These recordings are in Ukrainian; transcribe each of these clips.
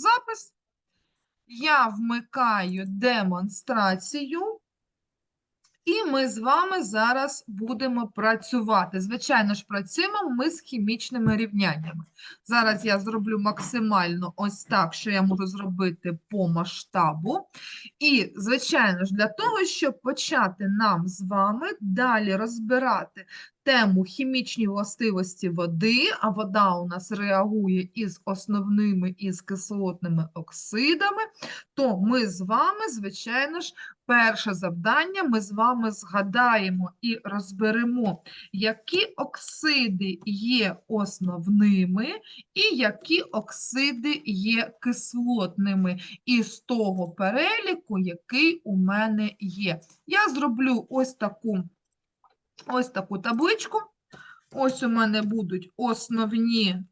запис. Я вмикаю демонстрацію. І ми з вами зараз будемо працювати. Звичайно ж, працюємо ми з хімічними рівняннями. Зараз я зроблю максимально ось так, що я можу зробити по масштабу. І, звичайно ж, для того, щоб почати нам з вами далі розбирати тему хімічні властивості води, а вода у нас реагує із основними і з кислотними оксидами, то ми з вами, звичайно ж, перше завдання ми з вами згадаємо і розберемо, які оксиди є основними і які оксиди є кислотними із того переліку, який у мене є. Я зроблю ось таку, ось таку табличку. Ось у мене будуть основні,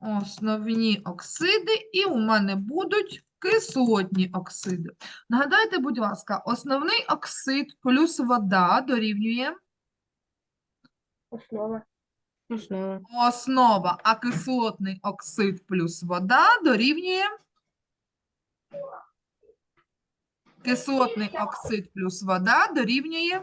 основні оксиди, і у мене будуть кислотні оксиди. Нагадайте, будь ласка, основний оксид плюс вода дорівнює Основа. Основа. основа, а кислотний оксид плюс вода дорівнює кислотний оксид плюс вода дорівнює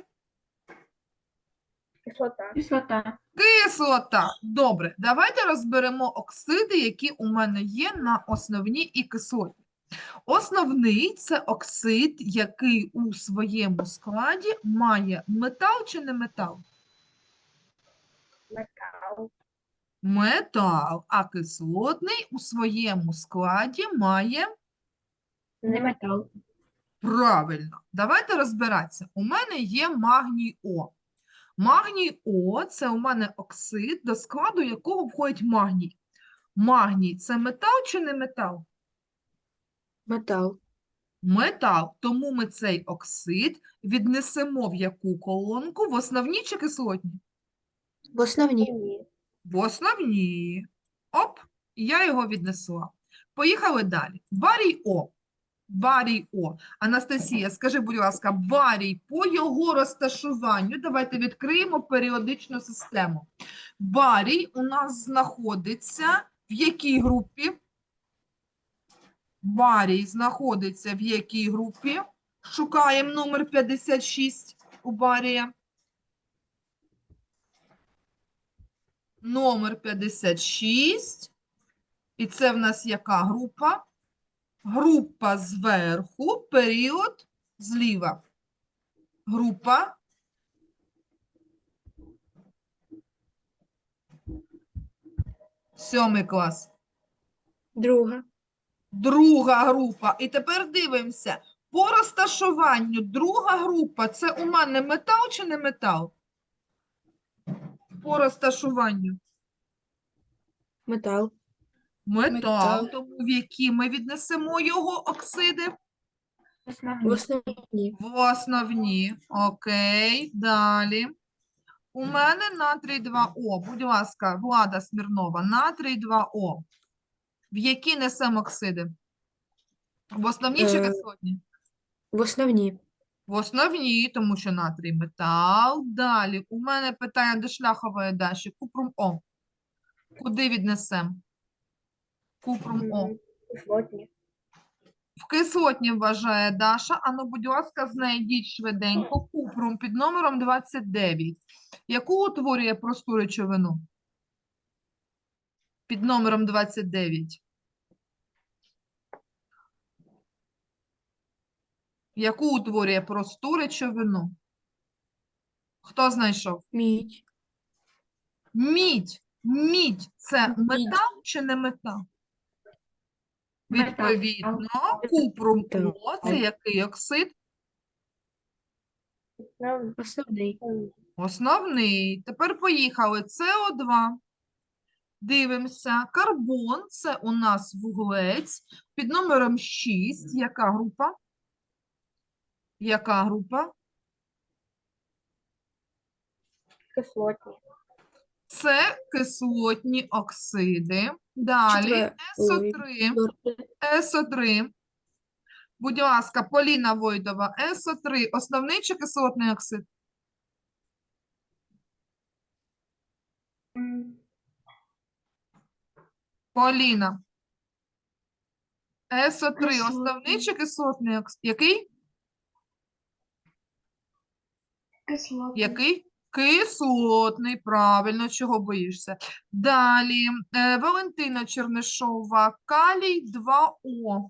Кислота. Кислота. кислота. Добре, давайте розберемо оксиди, які у мене є на основні і кислотні. Основний це оксид, який у своєму складі має метал чи не метал? Метал. Метал, а кислотний у своєму складі має Не метал. метал. правильно. Давайте розбиратися. У мене є магній О. Магній О це у мене оксид, до складу якого входить магній. Магній це метал чи не метал? Метал. Метал. Тому ми цей оксид віднесемо в яку колонку? В основні чи кислотні? В основній. В основні. Оп, я його віднесла. Поїхали далі. Барій О. Барій О. Анастасія, скажи, будь ласка, барій по його розташуванню. Давайте відкриємо періодичну систему. Барій у нас знаходиться в якій групі? Барій знаходиться в якій групі? Шукаємо номер 56 у барія. Номер 56. І це в нас яка група? Група зверху, період зліва. Група. Сьомий клас. Друга. Друга група. І тепер дивимося. По розташуванню друга група це у мене метал чи не метал? По розташуванню. Метал. Метал, Метал. тому в які ми віднесемо його оксиди? В основній. В основні. Окей, далі. У мене натрій 2О. Будь ласка, Влада Смірнова, натрій 2О. В які несемо оксиди? В основні чи Е, кислотні? В основній. В основні, тому що натрій метал. Далі. У мене питання до шляхової даші. Купрум О. Куди віднесемо? Купрум О. Кислотні. В кислотні вважає Даша. Ану, будь ласка, знайдіть швиденько купрум під номером 29. Яку утворює просту речовину? Під номером 29. Яку утворює просту речовину? Хто знайшов? Мідь. Мідь. Мідь це метал чи не метал? Відповідно, купрум О це який оксид? Основний. Основний. Тепер поїхали. СО2. Дивимося. Карбон це у нас вуглець. Під номером 6. Яка група? Яка група? Кислотні. Це кислотні оксиди. Далі Четвер- ой, СО3. Четвертий. СО3. Будь ласка, Поліна Войдова. СО3. Основний чи кислотний оксид? Поліна. СО3 основний чи кислотний? окс- Який? Кислотний. Який? Кислотний, правильно, чого боїшся. Далі, е, Валентина Чернишова, калій 2О.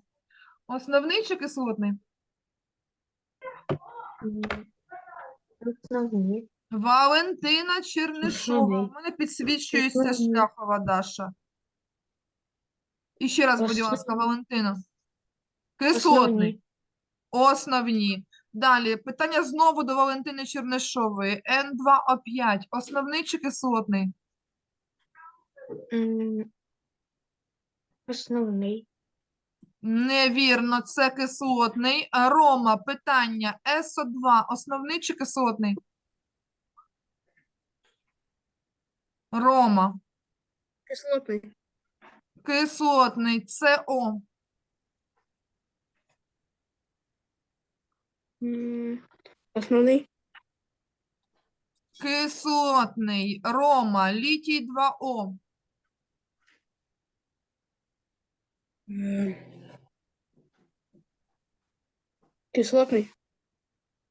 Основний чи кислотний? М, Основні. Валентина Чернишова. У мене підсвічується шляхова Даша. І ще раз, будь ласка, Валентина. Кислотний. Основні. Далі, питання знову до Валентини Чернишової. N2O5. Основний чи кислотний? Основний. Невірно, це кислотний. А Рома, питання СО2 основний чи кислотний? Рома, Кислотний. кислотний, СО. Основний. Кислотний, Рома, літій 2О. М, Кислотний.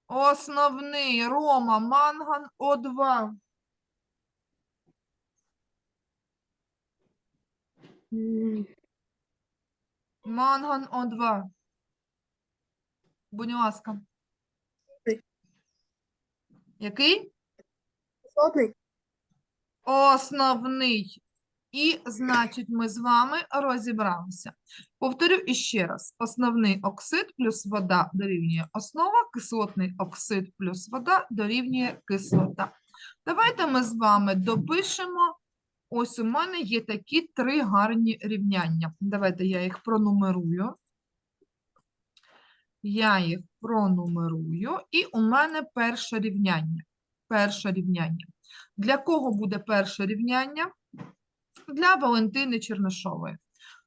Основний, Рома, манган О2. Манган О2. Будь ласка. Який? Кислотний. Основний. І, значить, ми з вами розібралися. Повторю іще раз. Основний оксид плюс вода дорівнює основа, кислотний оксид плюс вода дорівнює кислота. Давайте ми з вами допишемо. Ось у мене є такі три гарні рівняння. Давайте я їх пронумерую. Я їх пронумерую. І у мене перше рівняння. Перше рівняння. Для кого буде перше рівняння? Для Валентини Чернишової.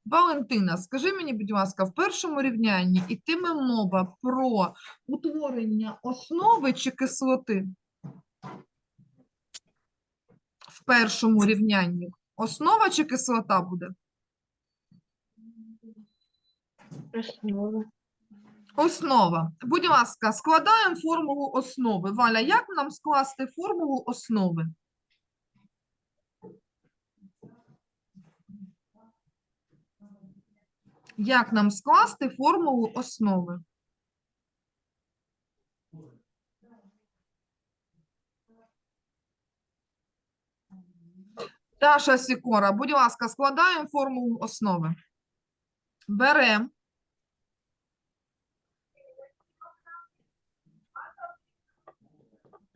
Валентина, скажи мені, будь ласка, в першому рівнянні ітиме мова про утворення основи чи кислоти? В першому рівнянні основа чи кислота буде? Основа. Основа. Будь ласка, складаємо формулу основи. Валя, як нам скласти формулу основи? Як нам скласти формулу основи? Таша Сікора, будь ласка, складаємо формулу основи. Беремо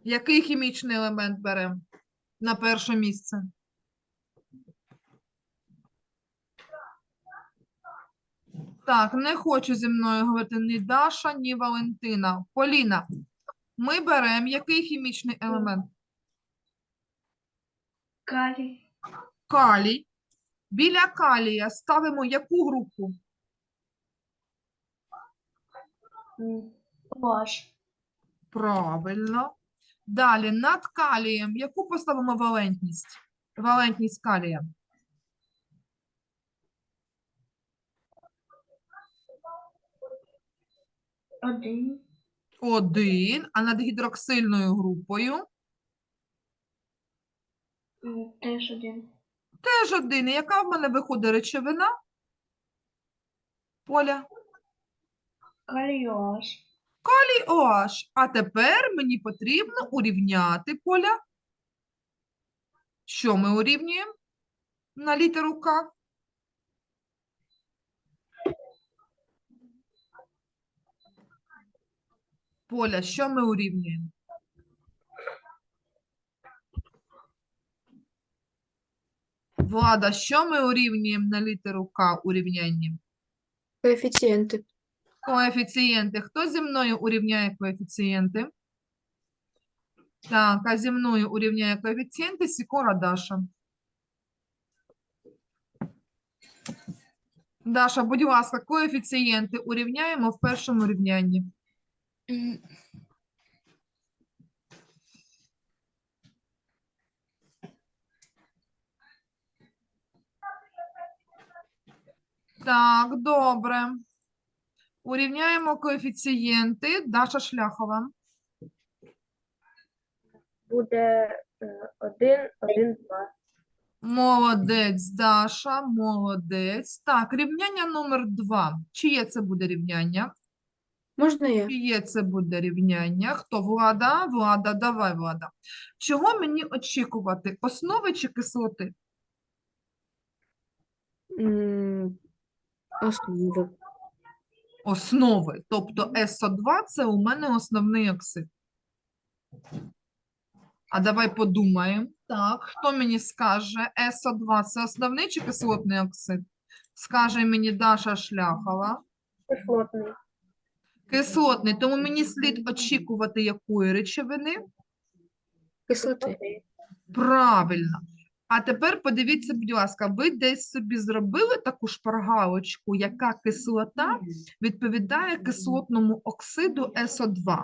Який хімічний елемент беремо на перше місце? Так, не хочу зі мною говорити ні Даша, ні Валентина. Поліна, ми беремо який хімічний елемент? Калій. Калій. Біля калія ставимо яку групу? Ваш. Правильно. Далі над калієм яку поставимо валентність? Валентність калія. Один. Один, а над гідроксильною групою Теж один. теж один. І яка в мене виходить речовина? Поля. Каліош. А тепер мені потрібно урівняти поля. Що ми урівнюємо на літеру К? Поля, що ми урівнюємо? Влада, що ми урівнюємо на літеру К у? Коефіцієнти. Коефіцієнти. Хто зі мною урівняє коефіцієнти? Так, а зі мною урівняє коефіцієнти Сікора Даша. Даша, будь ласка, коефіцієнти урівняємо в першому рівнянні. Так, добре. Урівняємо коефіцієнти. Даша Шляхова. Буде е, один, один, два. Молодець, Даша, молодець. Так, рівняння номер два. Чиє це буде рівняння? Можна я? Чиє це буде рівняння? Хто? Влада? Влада, давай, Влада. Чого мені очікувати? Основи чи кислоти? М, Основи. Основи. Тобто СО2 – це у мене основний оксид. А давай подумаємо. Так, хто мені скаже, СО2 – це основний чи кислотний оксид? Скаже мені Даша Шляхова. Кислотний. Кислотний, тому мені слід очікувати якої речовини? Кислоти. Правильно. А тепер подивіться, будь ласка, ви десь собі зробили таку шпаргалочку, яка кислота відповідає кислотному оксиду СО2?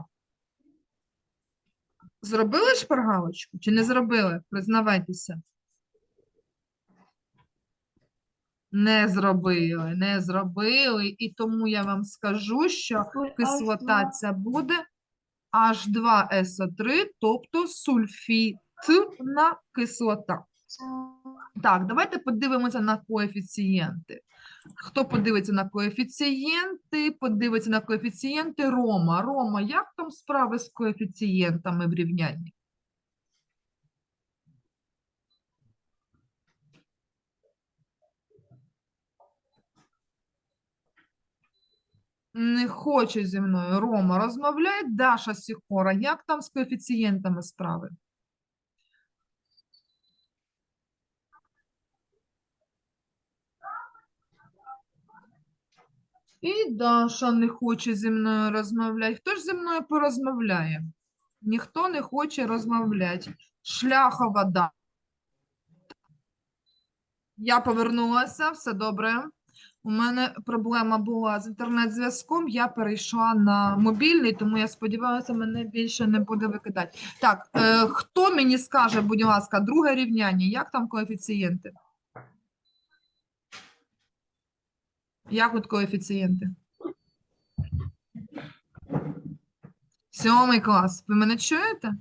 Зробили шпаргалочку чи не зробили? Признавайтеся. Не зробили, не зробили. І тому я вам скажу, що кислота H2. ця буде H2SO3, тобто сульфітна кислота. Так, давайте подивимося на коефіцієнти. Хто подивиться на коефіцієнти? Подивиться на коефіцієнти Рома. Рома, як там справи з коефіцієнтами в рівнянні? Не хоче зі мною. Рома, розмовляє Даша Сікора. Як там з коефіцієнтами справи? І Даша не хоче зі мною розмовляти. Хто ж зі мною порозмовляє? Ніхто не хоче розмовляти. Шляхова да. Я повернулася, все добре. У мене проблема була з інтернет-зв'язком. Я перейшла на мобільний, тому я сподіваюся, мене більше не буде викидати. Так, е, хто мені скаже, будь ласка, друге рівняння, як там коефіцієнти? Як от коефіцієнти? Сьомий клас. Ви мене чуєте?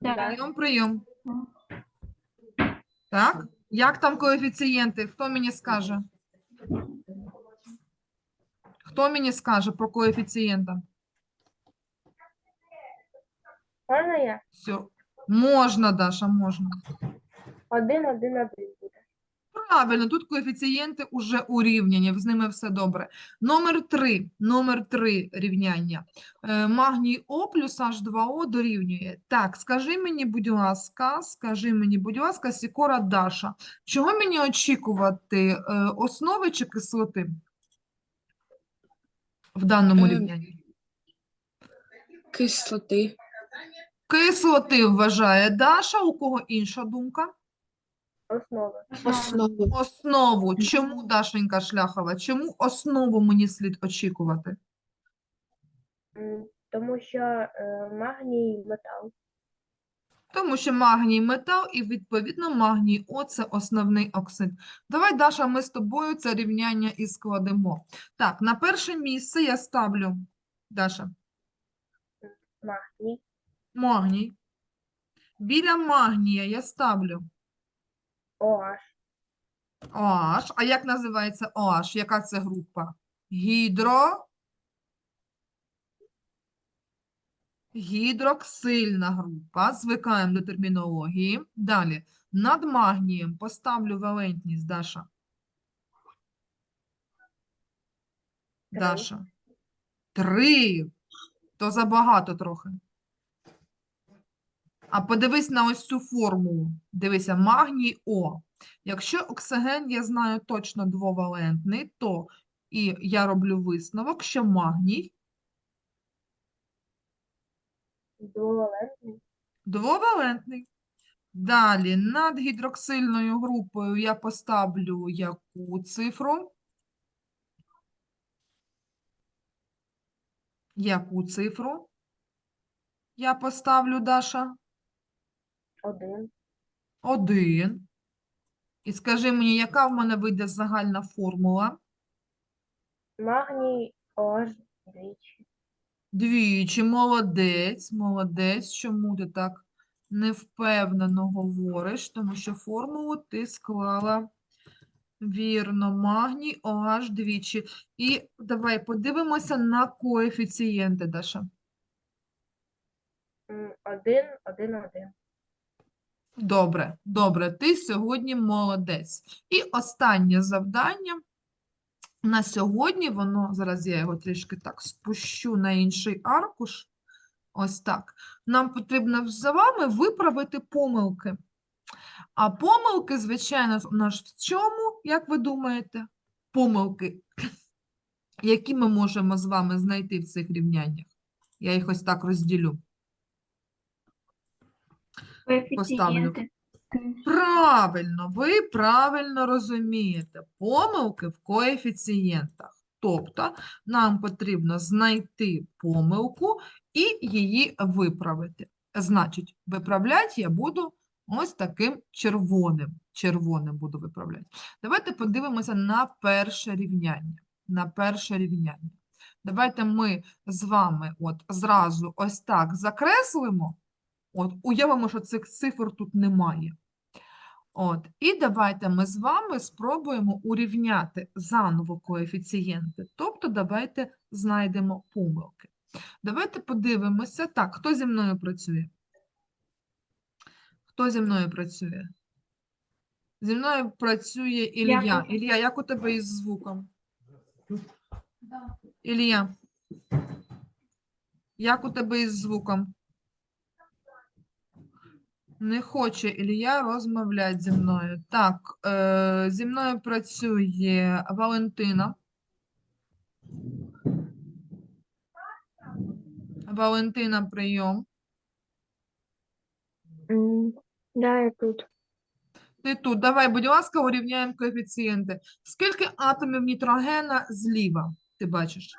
Прийом, прийом. Так? Як там коефіцієнти? Хто мені скаже? Хто мені скаже про коефіцієнта? Можна я? Все. Можна, Даша, можна. Один, один, один. Правильно, тут коефіцієнти уже урівняні, з ними все добре. Номер 3, номер 3 рівняння. Е, Магній О плюс H2O дорівнює. Так, скажи мені, будь ласка, скажи мені, будь ласка, Сікора Даша, чого мені очікувати, е, основи чи кислоти в даному Ем, рівнянні? Кислоти. Кислоти вважає Даша, у кого інша думка? Основи. Основи. Основу. Чому, Дашенька Шляхова, чому основу мені слід очікувати? М, Тому що е, магній метал. Тому що магній метал і, відповідно, магній О – це основний оксид. Давай, Даша, ми з тобою це рівняння і складемо. Так, на перше місце я ставлю, Даша, Магній. магній. Біля магнія я ставлю OH. OH. А як називається OH? Яка це група? Гідро. Гідроксильна група. Звикаємо до термінології. Далі. Над магнієм поставлю валентність, Даша. Три. Даша. Три. То забагато трохи. А подивись на ось цю формулу. Дивися, магній О. Якщо оксиген, я знаю точно двовалентний, то і я роблю висновок, що магній Двовалентний. двовалентний. Далі над гідроксильною групою я поставлю яку цифру? Яку цифру? Я поставлю, Даша? Один. Один. І скажи мені, яка в мене вийде загальна формула? Магній OH двічі. Двічі, молодець, молодець. Чому ти так невпевнено говориш? Тому що формулу ти склала вірно. Магній OH двічі. І давай подивимося на коефіцієнти, Даша. М, Один, один, один. Добре, добре, ти сьогодні молодець. І останнє завдання на сьогодні, воно, зараз я його трішки так спущу на інший аркуш. Ось так. Нам потрібно з вами виправити помилки. А помилки, звичайно, у нас в чому, як ви думаєте? Помилки, які ми можемо з вами знайти в цих рівняннях. Я їх ось так розділю. Коефіцієнти. Правильно, ви правильно розумієте. Помилки в коефіцієнтах. Тобто нам потрібно знайти помилку і її виправити. Значить, виправляти я буду ось таким червоним. Червоним буду виправляти. Давайте подивимося на перше рівняння. На перше рівняння. Давайте ми з вами от зразу ось так закреслимо. От, уявимо, що цих цифр тут немає. От, і давайте ми з вами спробуємо урівняти заново коефіцієнти. Тобто давайте знайдемо помилки. Давайте подивимося. Так, хто зі мною працює? Хто зі мною працює? Зі мною працює Ілля. Ілля, як у тебе із звуком? Ілля, як у тебе із звуком? Не хоче Ілля розмовляти зі мною. Так, е, зі мною працює Валентина. Валентина, прийом. М, Да, я тут. Ти тут. Давай, будь ласка, урівняємо коефіцієнти. Скільки атомів нітрогена зліва? Ти бачиш?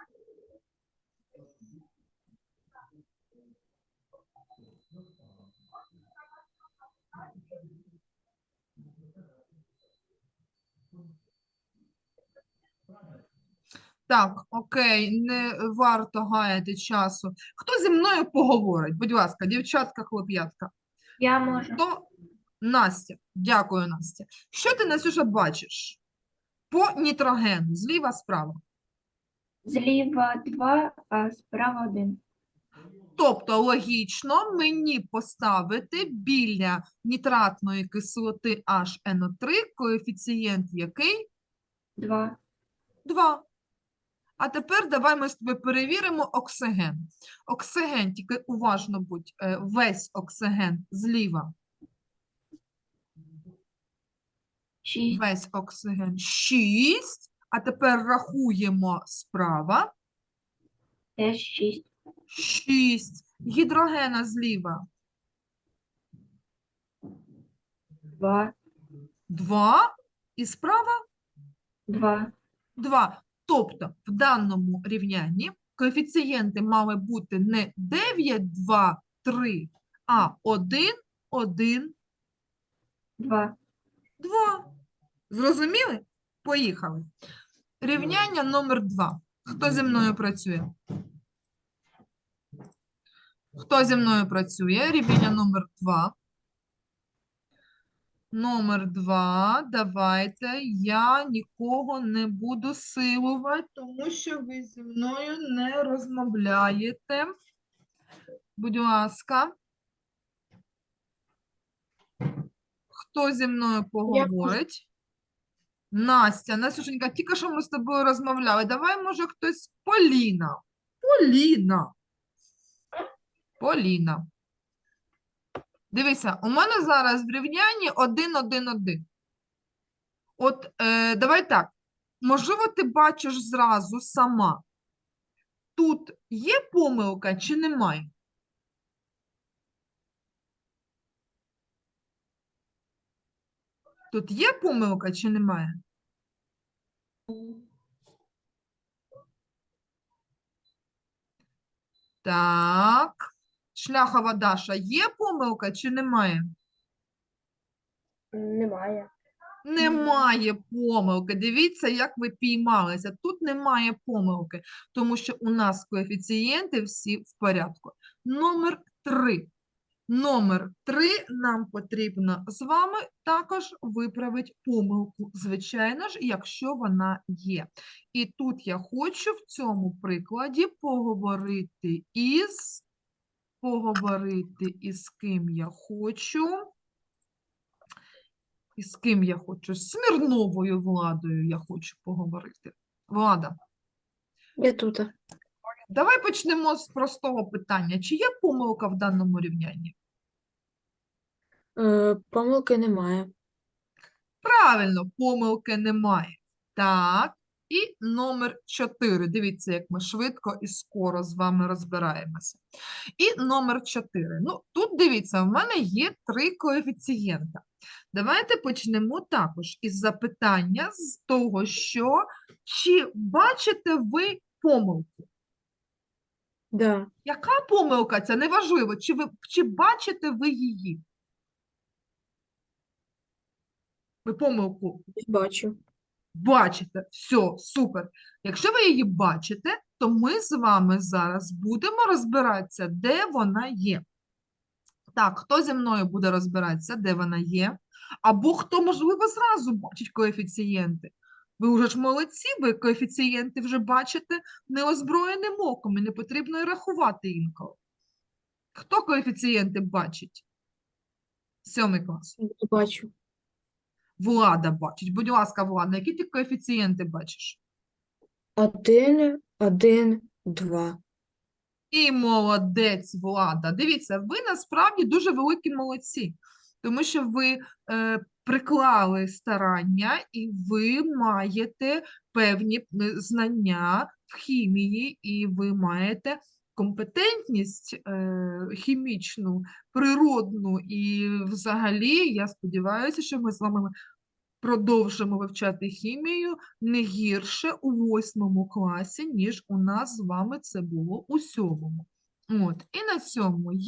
Так, окей, не варто гаяти часу. Хто зі мною поговорить? Будь ласка, дівчатка, хлоп'ятка. Я можу. То Настя, дякую, Настя. Що ти, Настюша, бачиш? По нітрогену, зліва, справа. Зліва 2, а справа 1. Тобто логічно мені поставити біля нітратної кислоти HNO3 коефіцієнт який? 2. 2. А тепер давай ми з тобою перевіримо оксиген. Оксиген, тільки уважно будь, е, весь оксиген зліва, 6. весь оксиген 6. А тепер рахуємо справа. Теж 6. 6. Гідрогена зліва. 2. 2. І справа 2. 2. Тобто в даному рівнянні коефіцієнти мали бути не 9, 2, 3, а 1, 1, 2. 2. Зрозуміли? Поїхали. Рівняння номер 2. Хто зі мною працює? Хто зі мною працює? Рівняння номер 2. Номер 2. Давайте. Я нікого не буду силувати, тому що ви зі мною не розмовляєте. Будь ласка. Хто зі мною поговорить? Настя, Настюшенька, тільки що ми з тобою розмовляли. Давай, може, хтось Поліна. Поліна. Поліна. Дивися, у мене зараз в рівнянні 1, 1, 1. От е, давай так. Можливо, ти бачиш зразу сама. Тут є помилка чи немає? Тут є помилка чи немає? Так. Шляхова Даша, є помилка чи немає? Немає. Немає помилки. Дивіться, як ви піймалися. Тут немає помилки, тому що у нас коефіцієнти всі в порядку. Номер 3. Номер 3 нам потрібно з вами також виправити помилку, звичайно ж, якщо вона є. І тут я хочу в цьому прикладі поговорити із, поговорити із ким я хочу. І з ким я хочу? З Смірновою Владою я хочу поговорити. Влада, Я тут. давай почнемо з простого питання. Чи є помилка в даному рівнянні? Е, помилки немає. Правильно, помилки немає. Так, і номер 4. Дивіться, як ми швидко і скоро з вами розбираємося. І номер 4. Ну, тут дивіться, в мене є три коефіцієнта. Давайте почнемо також із запитання з того, що чи бачите ви помилку? Да. Яка помилка? Це неважливо. Чи ви чи бачите ви її? Ви помилку Бачу. Бачите, все, супер. Якщо ви її бачите, то ми з вами зараз будемо розбиратися, де вона є. Так, хто зі мною буде розбиратися, де вона є? Або хто, можливо, зразу бачить коефіцієнти. Ви вже ж молодці, ви коефіцієнти вже бачите неозброєним оком, і не потрібно і рахувати інколи. Хто коефіцієнти бачить? Сьомий клас. Я бачу. Влада бачить. Будь ласка, Влада, які ти коефіцієнти бачиш? Один, один, два. І молодець, Влада. Дивіться, ви насправді дуже великі молодці, тому що ви е, приклали старання і ви маєте певні е, знання в хімії, і ви маєте компетентність е, хімічну, природну. І взагалі, я сподіваюся, що ми з вами продовжимо вивчати хімію не гірше у восьмому класі, ніж у нас з вами це було у сьомому. От, і на цьому я